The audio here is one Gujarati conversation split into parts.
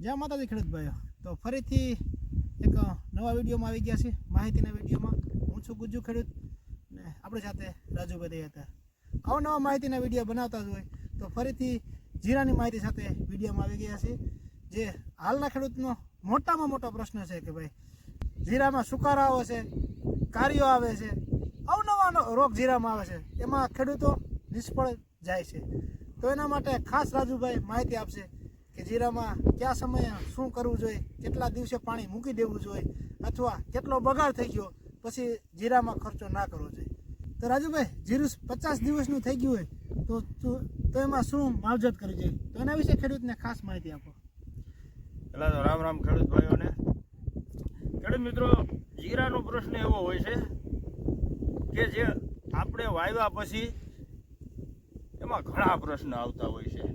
જય માતાજી ખેડૂતભાઈઓ તો ફરીથી એક નવા વિડીયોમાં આવી ગયા છે માહિતીના વિડીયોમાં. હું છું ગુજ્જુ ખેડૂત ને આપણી સાથે રાજુભાઈ દઈ હતા. નવા માહિતીના વીડિયો બનાવતા જ હોય તો ફરીથી જીરાની માહિતી સાથે વિડીયોમાં આવી ગયા છે જે હાલના ખેડૂતનો મોટામાં મોટો પ્રશ્ન છે કે ભાઈ જીરામાં સુકારાઓ છે કાર્યો આવે છે અવનવા રોગ જીરામાં આવે છે, એમાં ખેડૂતો નિષ્ફળ જાય છે. તો એના માટે ખાસ રાજુભાઈ માહિતી આપશે કે જીરામાં કયા સમયે શું કરવું જોઈએ, કેટલા દિવસે પાણી મૂકી દેવું જોઈએ, અથવા કેટલો બગાડ થઈ ગયો, પછી જીરામાં ખર્ચો ના કરવો જોઈએ. તો રાજુભાઈ, જીરું પચાસ દિવસનું થઈ ગયું હોય, તો તો- એમાં શું માવજત કરવી જોઈએ? તો એના વિશે ખેડૂતને ખાસ માહિતી આપો. પહેલાં તો રામ રામ ખેડૂત ભાઈઓને. ખેડૂત મિત્રો, જીરાનો પ્રશ્ન એવો હોય છે કે જે આપણે વાવ્યા પછી એમાં ઘણા પ્રશ્ન આવતા હોય છે.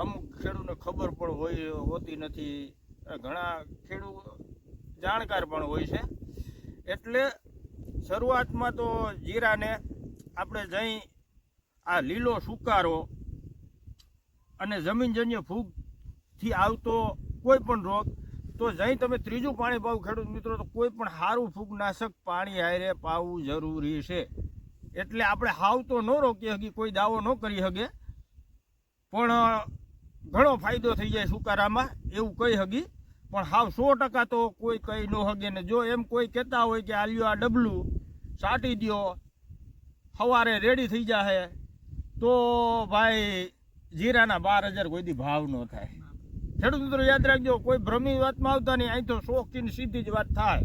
અમુક ખેડૂતને ખબર પણ હોય, હોતી નથી. ઘણા ખેડૂત જાણકાર પણ હોય છે. એટલે શરૂઆતમાં તો જીરાને આપણે જઈ આ લીલો સુકારો અને જમીનજન્ય ફૂગથી આવતો કોઈ પણ રોગ, તો જઈ તમે ત્રીજું પાણી પાવું ખેડૂત મિત્રો, તો કોઈ પણ સારું ફૂગનાશક પાણી હારે પાવું જરૂરી છે. એટલે આપણે હાવ તો ન રોકી શકીએ, કોઈ દાવો ન કરી શકે પણ ઘણો ફાયદો થઈ જાય સુકારામાં, એવું કહી હગી. પણ હાવ સો ટકા તો કોઈ કહી ન હગે ને જો એમ કોઈ કહેતા હોય કે આલ્યો આ ડબલું, સાટી દ્યો, સવારે રેડી થઈ જાહે, તો ભાઈ જીરાના બાર હજાર કોઈ દી ભાવ ન થાય. ખેડૂત મિત્રો, યાદ રાખજો, કોઈ ભ્રમી વાતમાં આવતા નહીં, અહીં તો શોખીન સીધી જ વાત થાય.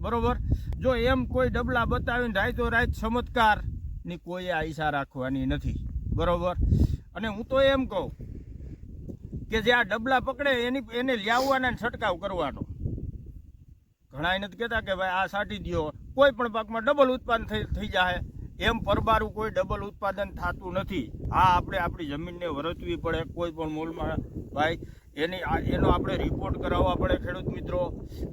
બરોબર? જો એમ કોઈ ડબલા બતાવીને રાયતો રાત ચમત્કારની કોઈ આ ઈશા રાખવાની નથી. બરોબર? અને હું તો એમ કહું કે જે આ ડબલા પકડે એની એને લ્યાવવાના છંટકાવ કરવાનો. ઘણા નથી કહેતા કે ભાઈ આ સાટી દ્યો. કોઈ પણ પાકમાં ડબલ ઉત્પાદન થઈ જાય એમ પરબારું કોઈ ડબલ ઉત્પાદન થતું નથી. આ આપણે આપણી જમીનને વરતવી પડે કોઈ પણ મોલમાં. ભાઈ, એની એનો આપણે રિપોર્ટ કરાવવા પડે ખેડૂત મિત્રો,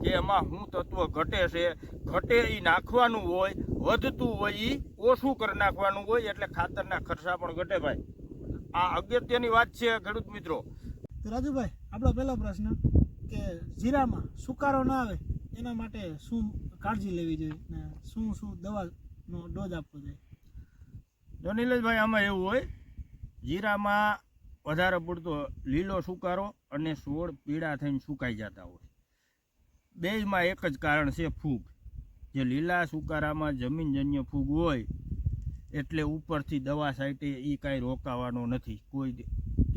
કે એમાં શું તત્વ ઘટે છે. ઘટે એ નાખવાનું હોય, વધતું હોય એ ઓછું કરી નાખવાનું હોય, એટલે ખાતરના ખર્ચા પણ ઘટે ભાઈ. આ અગત્યની વાત છે ખેડૂત મિત્રો. તો રાજુભાઈ, આપણો પહેલો પ્રશ્ન કે જીરામાં સુકારો ના આવે, એના માટે શું કાળજી લેવી જોઈએ ને શું શું દવાનો ડોઝ આપવો જોઈએ? નિલેશભાઈ આમાં એવું હોય, જીરામાં વધારે પડતો લીલો સુકારો અને છોડ પીળા થઈને સુકાઈ જતા હોય. બેયમાં એક જ કારણ છે ફૂગ. જે લીલા સુકારામાં જમીનજન્ય ફૂગ હોય, એટલે ઉપરથી દવા સાઈટે એ કાંઈ રોકાવાનો નથી. કોઈ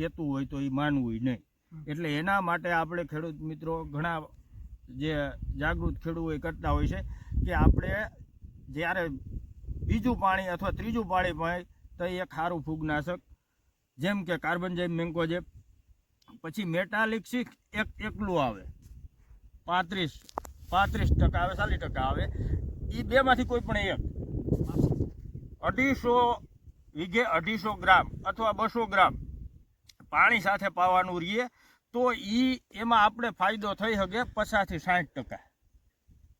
કહેતું હોય તો એ માનવું નહીં. એટલે એના માટે આપણે ખેડૂત મિત્રો ઘણા જે જાગૃત ખેડૂતો એ કરતા હોય છે કે આપણે જ્યારે બીજું પાણી અથવા ત્રીજું પાણી પાય તો એક સારું ફૂગનાશક જેમ કે કાર્બન જેમ મેન્કોજેબ પછી મેટાલિક સિક એક એકલું આવે. પાંત્રીસ પાંત્રીસ ટકા આવે ચાલીસ ટકા આવે. એ બેમાંથી કોઈ પણ એક. અઢીસો વીઘે અઢીસો ગ્રામ અથવા બસો ગ્રામ પાણી સાથે પાવાનું રહીએ તો એ એમાં આપણે ફાયદો થઈ શકે પચાસથી સાઠ ટકા.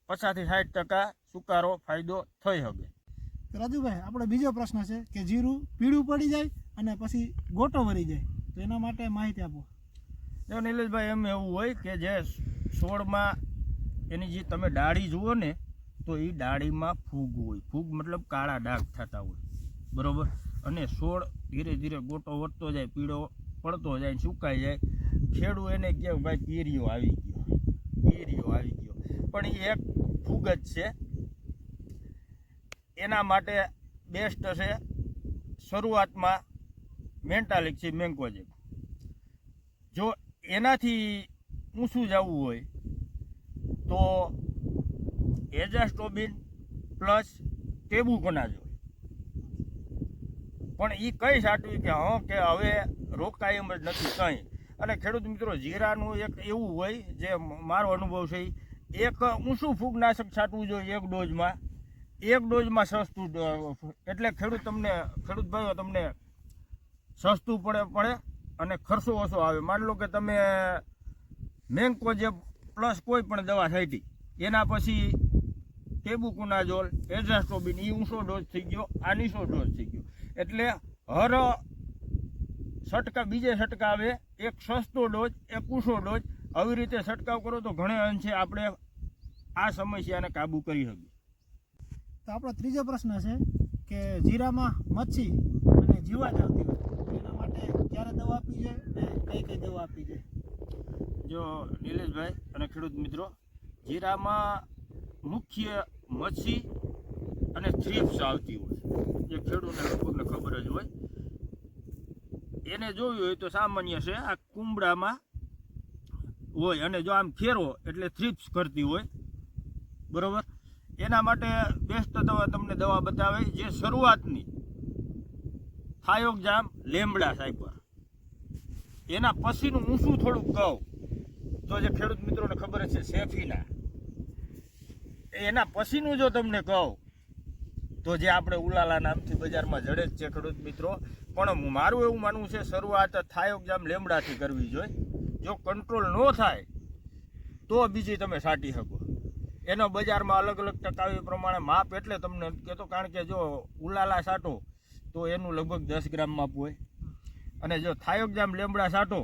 પચાસથી સાઠ ટકા સુકારો ફાયદો થઈ શકે. રાજુભાઈ આપણો બીજો પ્રશ્ન છે કે જીરું પીળું પડી જાય અને પછી ગોટો વળી જાય. તો એના માટે માહિતી આપો. જો નિલેશભાઈ એમ એવું હોય કે જે છોડમાં એની જે તમે ડાળી જુઓ ને તો એ ડાળીમાં ફૂગ હોય. ફૂગ મતલબ કાળા ડાઘ થતા હોય. બરાબર? અને છોડ ધીરે ધીરે ગોટો વધતો જાય પીળો પડતો જાય સુકાઈ જાય. ખેડૂ એને કહે ભાઈ પીરિયો આવી ગયો. પીરિયો આવી ગયો. પણ એ એક ફૂગ જ છે. એના માટે બેસ્ટ છે શરૂઆતમાં મેન્ટાલિક છે મેન્કોજેબ જો એનાથી ઊંચું જવું હોય, તો એજાસ્ટોબિન પ્લસ ટેબુકોનાઝોલ પણ એ કઈ સાટવી કે, હા, કે હવે રોકાય એમ જ નથી કંઈ. અને ખેડૂત મિત્રો, જીરાનું એક એવું હોય જે મારો અનુભવ છે, એક ઊંચું ફૂગનાશક છાંટવું જોઈએ એક ડોઝમાં. એક ડોઝમાં સસ્તું એટલે ખેડૂત તમને, ખેડૂત ભાઈઓ તમને સસ્તું પડે પડે અને ખર્ચો ઓછો આવે. માની લો કે તમે મેંગકો જે પ્લસ કોઈ પણ દવા છાંટી, એના પછી ટેબુકુનાઝોલ એઝાસ્ટ્રોબિન એ ઊંચો ડોઝ થઈ ગયો આ નીચો ડોઝ થઈ ગયો. એટલે હર છટકા બીજે છટકાવે એક સસ્તો ડોઝ એક ઊંચો ડોઝ. આવી રીતે છંટકાવ કરો તો ઘણે અંશે આપણે આ સમસ્યાને કાબૂ કરી શકીએ. તો આપણો ત્રીજો પ્રશ્ન છે કે જીરામાં મચ્છી અને જીવાત આવતી હોય. એના માટે ક્યારે દવા આપી છે ને કઈ કઈ દવા આપી છે જો નિલેશભાઈ અને ખેડૂત મિત્રો જીરામાં મુખ્ય મચ્છી અને થ્રીપ્સ આવતી હોય જે ખેડૂતને લોકોને ખબર જ હોય. એને જોયું હોય તો સામાન્ય છે, આ કુંબળામાં હોય અને જો આમ ફેરવો એટલે થ્રીપ્સ કરતી હોય, બરોબર? એના માટે બેસ્ટ દવા તમને દવા બતાવે જે શરૂઆતની થાયોગજામ લેમડા સાયપર એના પછીનું ઊંચું થોડુંક કહું તો જે ખેડૂત મિત્રોને ખબર છે સેફીના એના પછીનું જો તમને કહું તો જે આપણે ઉલાલા નામથી બજારમાં જડે જ છે ખેડૂત મિત્રો પણ મારું એવું માનવું છે, શરૂઆત થાયોગજામ લેમડાથી કરવી જોઈએ. જો કંટ્રોલ ન થાય, તો બીજી તમે સાટી શકો. એનો બજારમાં અલગ અલગ ટકાવી પ્રમાણે માપ એટલે તમને કહેતો, કારણ કે જો ઉલાલા સાટો, તો એનું લગભગ દસ ગ્રામ માપ હોય. અને જો થાયોગજામ લેમડા સાટો,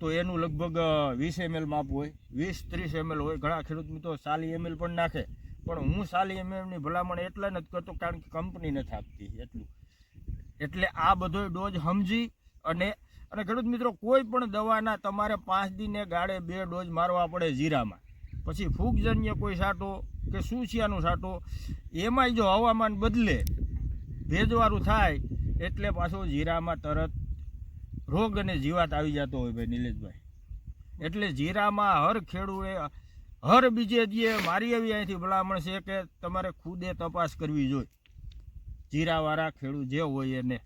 તો એનું લગભગ વીસ એમએલ માપ હોય. વીસ ત્રીસ એમએલ હોય. ઘણા ખેડૂત મિત્રો સાલી એમએલ પણ નાખે. પણ હું સાલી એમએલની ભલામણ એટલે નથી કરતો, કારણ કે કંપની નથી આપતી એટલું. એટલે આ બધો ડોઝ સમજી અને અને ખેડૂત મિત્રો, કોઈ પણ દવાના તમારે પાંચ દિને ગાળે બે ડોઝ મારવા પડે જીરામાં. પછી ફૂગજન્ય કોઈ સાટો કે સૂસિયાનું સાટો, એમાંય જો હવામાન બદલે, ભેજવાળું થાય, એટલે પાછું જીરામાં તરત રોગ અને જીવાત આવી જતો હોય ભાઈ નિલેશભાઈ. એટલે જીરામાં હર ખેડૂએ હર બીજે દીએ મારી એવી અહીંથી ભલામણ છે કે તમારે ખુદે તપાસ કરવી જોઈએ. જીરાવાળા ખેડૂત જે હોય એને.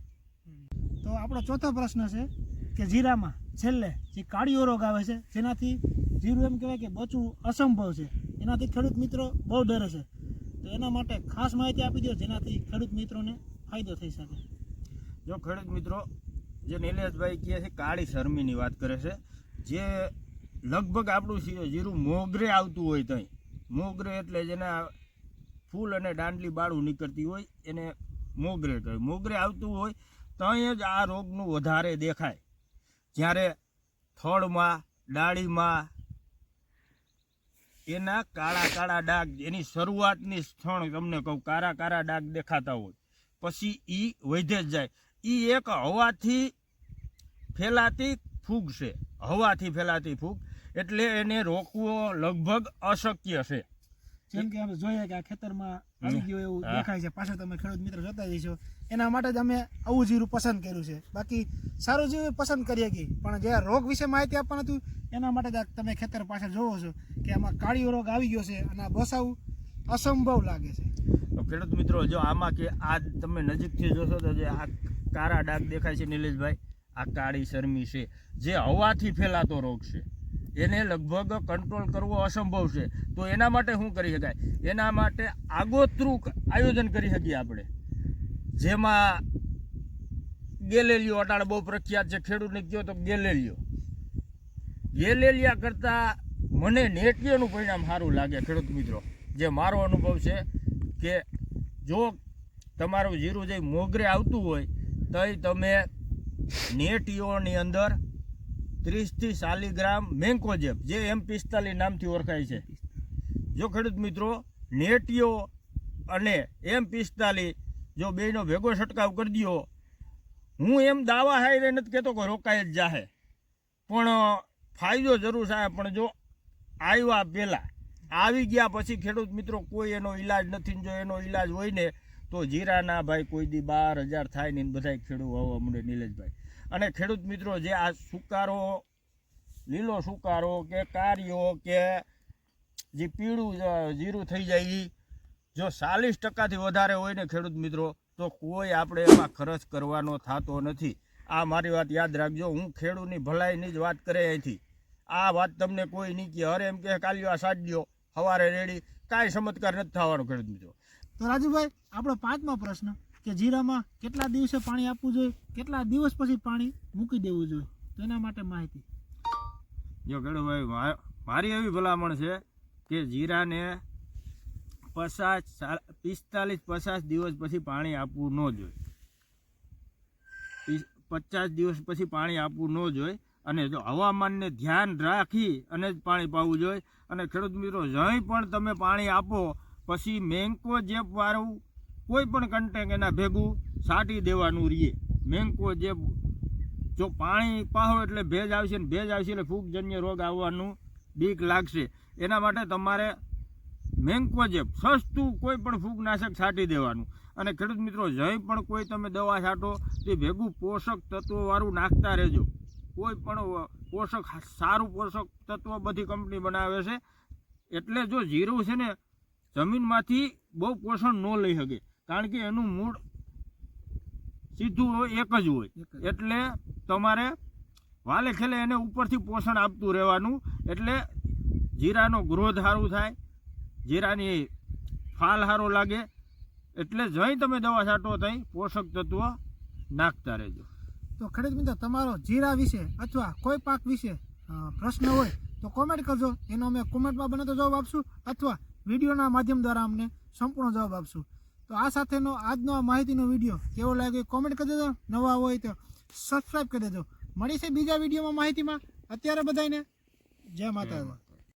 તો આપણો ચોથો પ્રશ્ન છે કે જીરામાં છેલ્લે જે કાળીઓ રોગ આવે છે જેનાથી જીરું એમ કહેવાય કે બચવું અસંભવ છે. એનાથી ખેડૂત મિત્રો બહુ ડરે છે. તો એના માટે ખાસ માહિતી આપી દો જેનાથી ખેડૂત મિત્રોને ફાયદો થઈ શકે. જો ખેડૂત મિત્રો જે નિલેશભાઈ કહે છે કાળી શરમીની વાત કરે છે જે લગભગ આપણું જીરું મોગરે આવતું હોય ત્યાં મોગરે એટલે જેના ફૂલ અને દાંડલી બાળું નીકળતી હોય એને મોગરે કહે મોગરે આવતું હોય ત્યાં જ આ રોગનું વધારે દેખાય. જ્યારે થળમાં, ડાળીમાં, એના કાળા કાળા ડાઘ એની શરૂઆતની સ્થળ તમને કહું કાળા કાળા ડાઘ દેખાતા હોય. પછી ઈ વધે જ જાય. ઈ એક હવાથી ફેલાતી ફૂગ છે. હવાથી ફેલાતી ફૂગ. એટલે એને રોકવો લગભગ અશક્ય છે. જેમ કે અમે જોઈએ કે આ ખેતરમાં આવી ગયો એવું દેખાય છે. પાછળ તમે ખેડૂત મિત્રો જોતા જઈશો. એના માટે જ અમે આવું જીરું પસંદ કર્યું છે. બાકી સારું જીરું પસંદ કરીએ કે પણ જે રોગ વિશે માહિતી આપવાનું હતું એના માટે જ તમે ખેતર પાછળ જોવો છો કે આમાં કાળીઓ રોગ આવી ગયો છે અને આ બસાવું અસંભવ લાગે છે. તો ખેડૂત મિત્રો જો આમાં કે આ તમે નજીકથી જોશો તો જે આ કાળા ડાઘ દેખાય છે નિલેશભાઈ આ કાળી શરમી છે. જે હવાથી ફેલાતો રોગ છે. એને લગભગ કંટ્રોલ કરવો અસંભવ છે. તો એના માટે શું કરી શકાય? એના માટે આગોતરું આયોજન કરી શકીએ આપણે. જેમાં ગેલેલિયો અટાણે બહુ પ્રખ્યાત છે, ખેડૂતને કહો તો ગેલેલિયો. ગેલેલિયા કરતાં મને નેટિયાનું પરિણામ સારું લાગે, ખેડૂત મિત્રો. જે મારો અનુભવ છે કે જો તમારું જીરું જે મોગરે આવતું હોય, તોય તમે નેટીઓની અંદર ત્રીસથી ચાલીસ ગ્રામ મેન્કોજેબ જે એમ પિસ્તાલીસ નામથી ઓળખાય છે. જો ખેડૂત મિત્રો, નેટીઓ અને એમ પિસ્તાલીસ જો બેનો ભેગો છંટકાવ કરી દો હું એમ દાવા હારે નથી કહેતો કે રોકાય જ જાહે. પણ ફાયદો જરૂર થાય પણ જો આવ્યા પહેલાં, આવી ગયા પછી ખેડૂત મિત્રો કોઈ એનો ઈલાજ નથી જો એનો ઈલાજ હોય ને તો જીરાના ભાઈ કોઈ દી બાર હજાર થાય ને બધા ખેડૂત વાવવા મળે નિલેશભાઈ. અને ખેડૂત મિત્રો, જે આ સુકારો, લીલો સુકારો કે કાર્યો કે જે પીળું જીરું થઈ જાય એ જો ચાલીસ ટકાથી વધારે હોય ને ખેડૂત મિત્રો, તો કોઈ આપણે એમાં ખર્ચ કરવાનો થતો નથી. આ મારી વાત યાદ રાખજો, હું ખેડૂતની ભલાઈની જ વાત કરે અહીંથી. આ વાત તમને કોઈ નહીં કે અરે એમ કે કાલ્યો આ સાડ્યો સવારે રેડી. કાંઈ ચમત્કાર નથી થવાનો ખેડૂત મિત્રો. તો રાજુભાઈ, આપણો પાંચમો પ્રશ્ન કે જીરામાં કેટલા દિવસે પાણી આપવું જોઈએ? કેટલા દિવસ પછી પાણી મૂકી દેવું જોઈએ? તો એના માટે માહિતી. જો ખેડૂતભાઈ મા- મારી એવી ભલામણ છે કે જીરાને પચાસ પિસ્તાલીસ પચાસ દિવસ પછી પાણી આપવું ન જોઈએ. પચાસ દિવસ પછી પાણી આપવું ન જોઈએ. અને જો હવામાનને ધ્યાન રાખી અને જ પાણી પાવું જોઈએ. અને ખેડૂત મિત્રો જઈ પણ તમે પાણી આપો પછી મેંકો જેપ વાળું કોઈ પણ કન્ટેક એના ભેગું સાટી દેવાનું રહીએ મેંકો જેપ જો પાણી પાહો એટલે ભેજ આવશે ને ભેજ આવશે એટલે ફૂગજન્ય રોગ આવવાનું બીક લાગશે. એના માટે તમારે મેંકોજેબ સસ્તું કોઈ પણ ફૂગનાશક છાંટી દેવાનું. અને ખેડૂત મિત્રો, જય પણ કોઈ તમે દવા છાંટો, તે ભેગું પોષક તત્વોવાળું નાખતા રહેજો. કોઈ પણ પોષક, સારું પોષક તત્વ બધી કંપની બનાવે છે. એટલે જો જીરું છે ને જમીનમાંથી બહુ પોષણ ન લઈ શકે. કારણ કે એનું મૂળ સીધું હોય એક જ હોય. એટલે તમારે વાલે ખેલે એને ઉપરથી પોષણ આપતું રહેવાનું. એટલે જીરાનો ગ્રોથ સારું થાય જીરાની ફાલ સારો લાગે. એટલે જઈ તમે દવા છાંટો ત્યાં પોષક તત્વો નાખતા રહેજો. તો ખેડૂત મિત્રો તમારો જીરા વિશે અથવા કોઈ પાક વિશે પ્રશ્ન હોય તો કોમેન્ટ કરજો. એનો અમે કોમેન્ટમાં બને તો જવાબ આપશું. અથવા વિડીયોના માધ્યમ દ્વારા અમને સંપૂર્ણ જવાબ આપશું. તો આ સાથેનો આજનો આ માહિતીનો વીડિયો કેવો લાગ્યો કોમેન્ટ કરી દેજો. નવા હોય તો સબસ્ક્રાઈબ કરી દેજો. મળીશે બીજા વિડીયોમાં માહિતીમાં. અત્યારે બધાને જય માતા